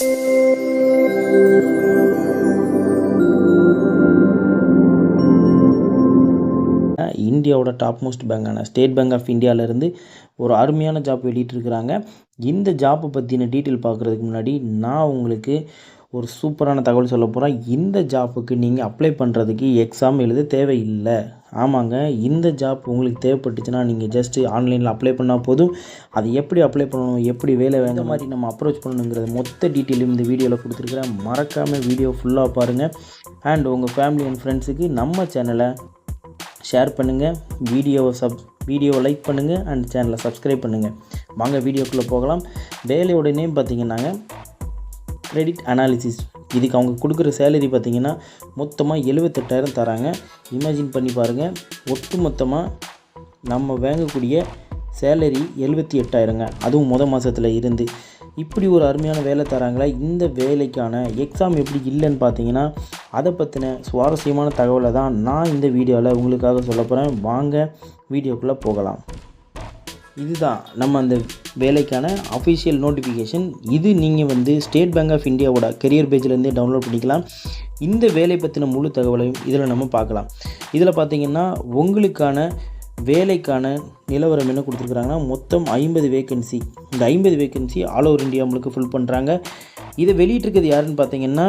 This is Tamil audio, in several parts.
இந்தியாவோட டாப் மோஸ்ட் பேங்கான ஸ்டேட் பேங்க் ஆஃப் இந்தியாவிலேருந்து ஒரு அருமையான ஜாப் வெளியிட்டிருக்கிறாங்க. இந்த ஜாப்பை பற்றின டீட்டெயில் பார்க்குறதுக்கு முன்னாடி நான் உங்களுக்கு ஒரு சூப்பரான தகவல் சொல்ல போகிறேன் இந்த ஜாப்புக்கு நீங்கள் அப்ளை பண்ணுறதுக்கு எக்ஸாம் எழுத தேவையில்லை. ஆமாங்க இந்த ஜாப் உங்களுக்கு தேவைப்பட்டுச்சுன்னா நீங்கள் ஜஸ்ட்டு ஆன்லைனில் அப்ளை பண்ணால் போதும். அது எப்படி அப்ளை பண்ணணும் எப்படி வேலை வேணும் மாதிரி நம்ம அப்ரோச் பண்ணணுங்கிறது மொத்த டீட்டெயிலும் இந்த வீடியோவில் கொடுத்துருக்குறேன். மறக்காமல் வீடியோ ஃபுல்லாக பாருங்கள் அண்ட் உங்கள் ஃபேமிலி அண்ட் ஃப்ரெண்ட்ஸுக்கு நம்ம சேனலை ஷேர் பண்ணுங்கள் வீடியோவை சப் வீடியோவை லைக் பண்ணுங்கள் அண்ட் சேனலை சப்ஸ்கிரைப் பண்ணுங்கள் வாங்க வீடியோக்குள்ளே போகலாம். வேலையோட நேம் பார்த்தீங்கன்னாங்க க்ரெடிட் அனாலிசிஸ் இதுக்கு அவங்க கொடுக்குற சேலரி பார்த்திங்கன்னா மொத்தமாக எழுபத்தெட்டாயிரம் தராங்க. இமேஜின் பண்ணி பாருங்கள் ஒட்டு மொத்தமாக நம்ம வாங்கக்கூடிய சேலரி எழுபத்தி எட்டாயிரங்க அதுவும் முத மாதத்தில் இருந்து. இப்படி ஒரு அருமையான வேலை தராங்களா? இந்த வேலைக்கான எக்ஸாம் எப்படி இல்லைன்னு பார்த்தீங்கன்னா அதை பற்றின சுவாரஸ்யமான தகவலை தான் நான் இந்த வீடியோவில் உங்களுக்காக சொல்ல போகிறேன் வாங்க வீடியோக்குள்ளே போகலாம். இதுதான். நம்ம அந்த வேலைக்கான அஃபிஷியல் நோட்டிஃபிகேஷன் இது நீங்கள் வந்து ஸ்டேட் பேங்க் ஆஃப் இந்தியாவோட கெரியர் பேஜ்லேருந்தே டவுன்லோட் பண்ணிக்கலாம். இந்த வேலை பற்றின முழு தகவலையும் இதில் நம்ம பார்க்கலாம். இதில் பார்த்தீங்கன்னா உங்களுக்கான வேலைக்கான நிலவரம் என்ன கொடுத்துருக்குறாங்கன்னா மொத்தம் ஐம்பது வேக்கன்சி இந்த ஐம்பது வேக்கன்சி ஆல் ஓவர் இந்தியா உங்களுக்கு ஃபில் பண்ணுறாங்க இதை வெளியிட்டிருக்கிறது யாருன்னு பார்த்தீங்கன்னா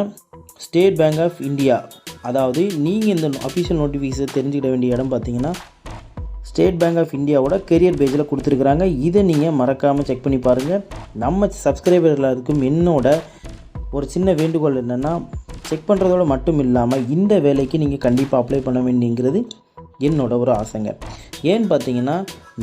ஸ்டேட் பேங்க் ஆஃப் இந்தியா அதாவது நீங்கள் இந்த அஃபிஷியல் நோட்டிஃபிகேஷன் தெரிஞ்சுக்கிட வேண்டிய இடம் பார்த்தீங்கன்னா ஸ்டேட் பேங்க் ஆஃப் இந்தியாவோட கெரியர் பேஜில் கொடுத்துருக்குறாங்க. இதை நீங்கள் மறக்காமல் செக் பண்ணி பாருங்கள் நம்ம சப்ஸ்கிரைபர்கள் இருக்கும் என்னோட ஒரு சின்ன வேண்டுகோள் என்னென்னா செக் பண்ணுறதோட மட்டும் இல்லாமல் இந்த வேலைக்கு நீங்கள் கண்டிப்பாக அப்ளை பண்ண வேண்டிங்கிறது என்னோட ஒரு ஆசைங்க. ஏன்னு பார்த்தீங்கன்னா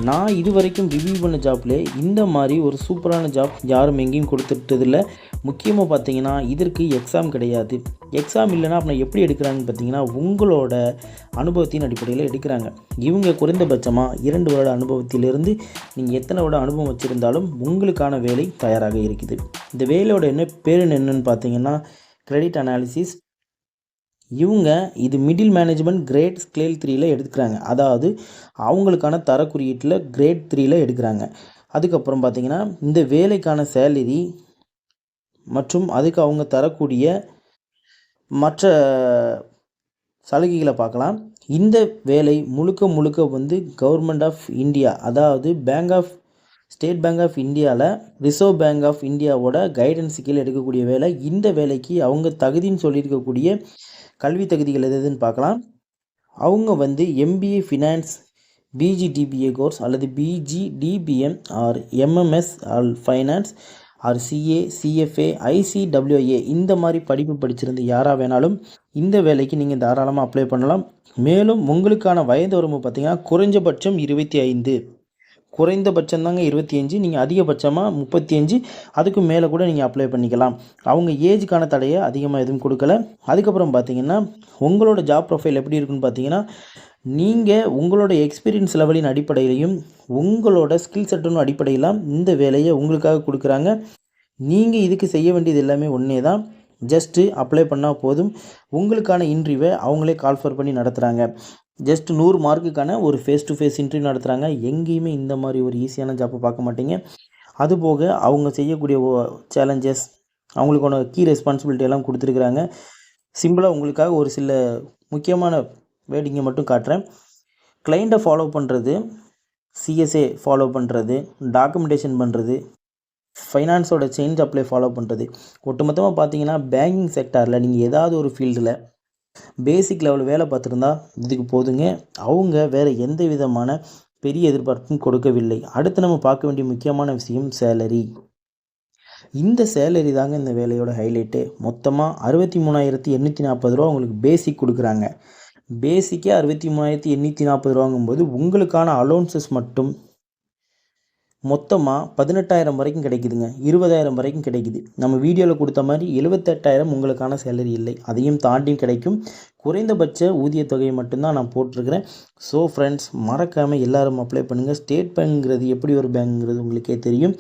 நான் இது வரைக்கும் ரிவ்யூ பண்ண ஜாப்லேயே இந்த மாதிரி ஒரு சூப்பரான ஜாப் யாரும் எங்கேயும் கொடுத்துட்டதில்ல. முக்கியமாக பார்த்தீங்கன்னா இதற்கு எக்ஸாம் கிடையாது. எக்ஸாம் இல்லைன்னா அப்புறம் எப்படி எடுக்கிறாங்கன்னு பார்த்தீங்கன்னா உங்களோட அனுபவத்தின் அடிப்படையில் எடுக்கிறாங்க. இவங்க குறைந்தபட்சமாக இரண்டு வருட அனுபவத்திலிருந்து நீங்கள் எத்தனை வருட அனுபவம் வச்சுருந்தாலும் உங்களுக்கான வேலை தயாராக இருக்குது. இந்த வேலையோட என்ன பேர் என்னென்னு பார்த்தீங்கன்னா கிரெடிட் அனாலிசிஸ் இவங்க இது மிடில் மேனேஜ்மெண்ட் கிரேட் ஸ்கேல் த்ரீயில் எடுக்கிறாங்க. அதாவது அவங்களுக்கான தர குறியீட்டில் கிரேட் த்ரீயில் எடுக்கிறாங்க. அதுக்கப்புறம் பார்த்திங்கன்னா இந்த வேலைக்கான சேலரி மற்றும் அதுக்கு அவங்க தரக்கூடிய மற்ற சலுகைகளை பார்க்கலாம். இந்த வேலை முழுக்க முழுக்க வந்து கவர்மெண்ட் ஆஃப் இந்தியா அதாவது bank of state bank of இந்தியாவில் ரிசர்வ் பேங்க் ஆஃப் இந்தியாவோட கைடன்ஸ் கீழே எடுக்கக்கூடிய வேலை. இந்த வேலைக்கு அவங்க தகுதின்னு சொல்லியிருக்கக்கூடிய கல்வி தகுதிகள் எது எதுன்னு பார்க்கலாம். அவங்க வந்து எம்பிஏ ஃபினான்ஸ் பிஜிடிபிஏ கோர்ஸ் அல்லது PGDBM or MMS all finance or CA CFA ICWA இந்த மாதிரி படிப்பு படிச்சிருந்து யாராக வேணாலும் இந்த வேலைக்கு நீங்கள் தாராளமாக அப்ளை பண்ணலாம். மேலும் உங்களுக்கான வயது வரம்பு பார்த்திங்கன்னா குறைஞ்சபட்சம் இருபத்தி ஐந்து. குறைந்தபட்சம் தாங்க இருபத்தி அஞ்சு நீங்கள் அதிகபட்சமாக முப்பத்தி அஞ்சு அதுக்கு மேலே கூட நீங்கள் அப்ளை பண்ணிக்கலாம். அவங்க ஏஜுக்கான தடையை அதிகமாக எதுவும் கொடுக்கல. அதுக்கப்புறம் பார்த்தீங்கன்னா உங்களோட ஜாப் ப்ரொஃபைல் எப்படி இருக்குன்னு பார்த்தீங்கன்னா நீங்கள் உங்களோட எக்ஸ்பீரியன்ஸ் லெவலின் அடிப்படையிலையும் உங்களோட ஸ்கில் செட்டின் அடிப்படையில் இந்த வேலையை உங்களுக்காக கொடுக்குறாங்க. நீங்கள் இதுக்கு செய்ய வேண்டியது எல்லாமே ஒன்றே தான் ஜஸ்ட்டு அப்ளை பண்ணால் போதும். உங்களுக்கான இன்டர்வியூவை அவங்களே கால்ஃபர் பண்ணி நடத்துகிறாங்க ஜஸ்ட் நூறு மார்க்குக்கான ஒரு ஃபேஸ் டு ஃபேஸ் இன்டர்வியூ நடத்துகிறாங்க எங்கேயுமே இந்த மாதிரி ஒரு ஈஸியான ஜாப்பை பார்க்க மாட்டீங்க. அதுபோக அவங்க செய்யக்கூடிய சேலஞ்சஸ் அவங்களுக்கான கீ ரெஸ்பான்சிபிலிட்டி எல்லாம் கொடுத்துருக்குறாங்க. சிம்பிளாக உங்களுக்காக ஒரு சில முக்கியமான வேடிங்கை மட்டும் காட்டுறேன். கிளைண்ட்டை ஃபாலோ பண்ணுறது சிஎஸ்ஏ ஃபாலோ பண்ணுறது டாக்குமெண்டேஷன் பண்ணுறது ஃபைனான்ஸோட சேஞ்ச் அப்ளை ஃபாலோ பண்ணுறது ஒட்டுமொத்தமாக பார்த்தீங்கன்னா பேங்கிங் செக்டாரில் நீங்கள் ஏதாவது ஒரு ஃபீல்டில் பேசிக் லெவல் வேலை பார்த்துருந்தா இதுக்கு போதுங்க. அவங்க வேறு எந்த விதமான பெரிய எதிர்பார்ப்பும் கொடுக்கவில்லை. அடுத்து நம்ம பார்க்க வேண்டிய முக்கியமான விஷயம் சேலரி இந்த சேலரி தாங்க இந்த வேலையோட ஹைலைட்டு மொத்தமாக அறுபத்தி மூணாயிரத்தி எண்ணூற்றி நாற்பது ரூபா உங்களுக்கு பேசிக் கொடுக்குறாங்க. பேசிக்கே அறுபத்தி மூணாயிரத்தி எண்ணூற்றி நாற்பது ரூபாங்கும்போது உங்களுக்கான அலோன்சஸ் மட்டும் மொத்தமாக பதினெட்டாயிரம் வரைக்கும் கிடைக்குதுங்க. இருபதாயிரம் வரைக்கும் கிடைக்குது. நம்ம வீடியோவில் கொடுத்த மாதிரி எழுபத்தெட்டாயிரம் உங்களுக்கான சேலரி இல்லை. அதையும் தாண்டியும் கிடைக்கும். குறைந்தபட்ச ஊதிய தொகையை மட்டும்தான் நான் போட்டிருக்கிறேன். ஸோ ஃப்ரெண்ட்ஸ் மறக்காமல் எல்லாரும் அப்ளை பண்ணுங்கள் ஸ்டேட் பேங்க்ங்கிறது எப்படி ஒரு பேங்க்ங்கிறது உங்களுக்கே தெரியும்.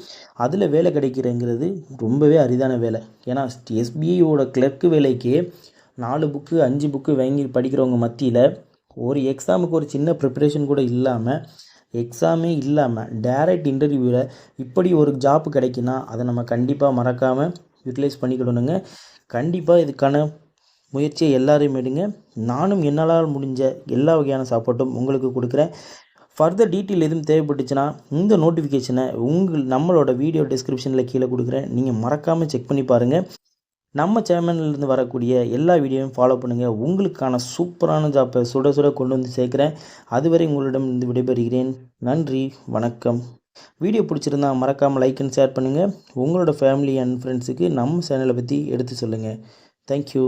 அதில் வேலை கிடைக்கிறேங்கிறது ரொம்பவே அரிதான வேலை. ஏன்னா எஸ்பிஐயோட கிளர்க்கு வேலைக்கே நாலு புக்கு அஞ்சு புக்கு வாங்கி படிக்கிறவங்க மத்தியில் ஒரு எக்ஸாமுக்கு ஒரு சின்ன ப்ரிப்பரேஷன் கூட இல்லாமல் எக்ஸாமே இல்லாமல் டேரெக்ட் இன்டர்வியூவில் இப்படி ஒரு ஜாப் கிடைக்குன்னா அதை நம்ம கண்டிப்பாக மறக்காமல் யூட்டிலைஸ் பண்ணிக்கிடணுங்க. கண்டிப்பாக இதுக்கான முயற்சியை எல்லாரையும் எடுங்க. நானும் என்னால் முடிஞ்ச எல்லா வகையான சாப்பாட்டும் உங்களுக்கு கொடுக்குறேன். ஃபர்தர் டீட்டெயில் எதுவும் தேவைப்பட்டுச்சுன்னா இந்த நோட்டிஃபிகேஷனை உங்கள் நம்மளோட வீடியோ டிஸ்கிரிப்ஷனில் கீழே கொடுக்குறேன். நீங்கள் மறக்காமல் செக் பண்ணி பாருங்கள் நம்ம சேனல்லேருந்து வரக்கூடிய எல்லா வீடியோவும் ஃபாலோ பண்ணுங்கள் உங்களுக்கான சூப்பரான ஜாப்பை சுட சுட கொண்டு வந்து சேர்க்குறேன். அதுவரை உங்களிடம் இருந்து விடைபெறுகிறேன். நன்றி வணக்கம். வீடியோ பிடிச்சிருந்தா மறக்காமல் லைக் அண்ட் ஷேர் பண்ணுங்கள் உங்களோட ஃபேமிலி அண்ட் ஃப்ரெண்ட்ஸுக்கு நம்ம சேனலை பற்றி எடுத்து சொல்லுங்கள் தேங்க்யூ